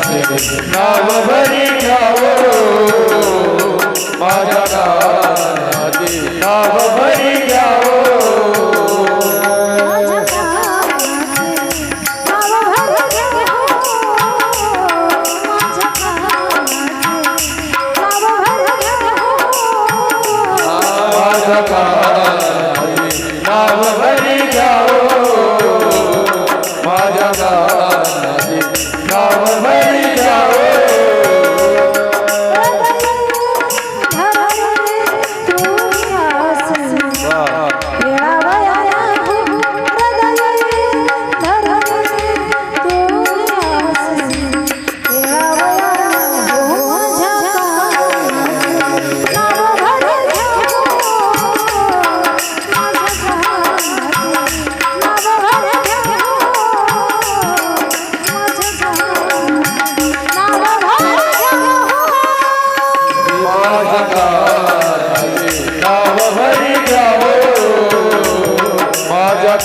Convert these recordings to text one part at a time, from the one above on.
असे नाव भरी ठाव माझ्या नाव भरी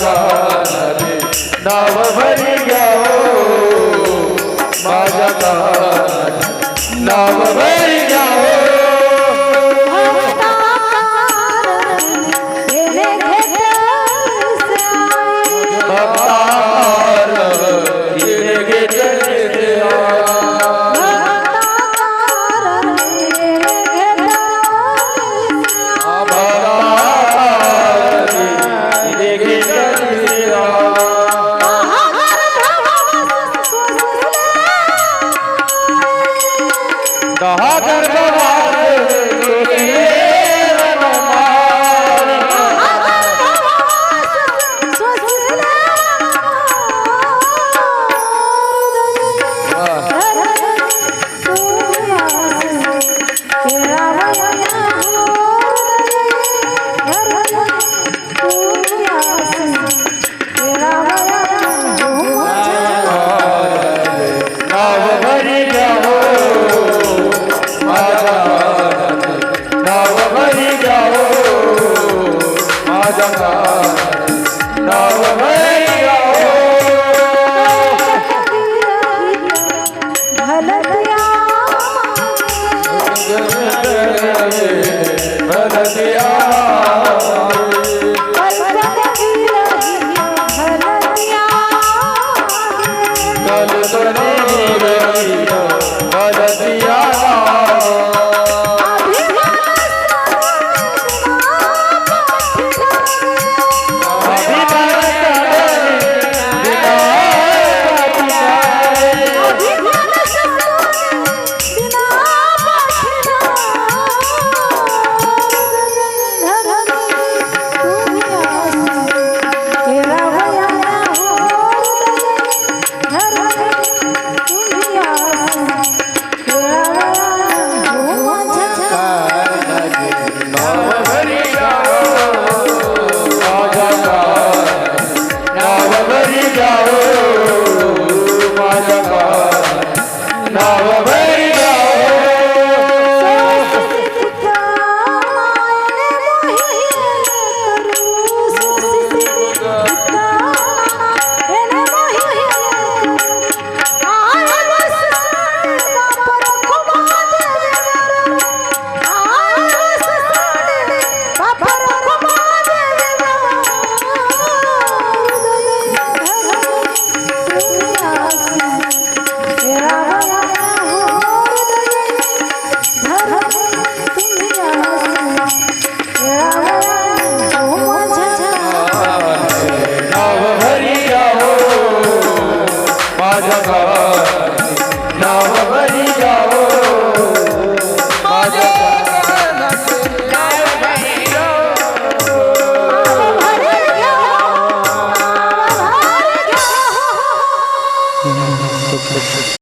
कानारे नाव भरी घ्या हो. माझ्या नाव भरी दहा गर्भवा भरती Nava রাজা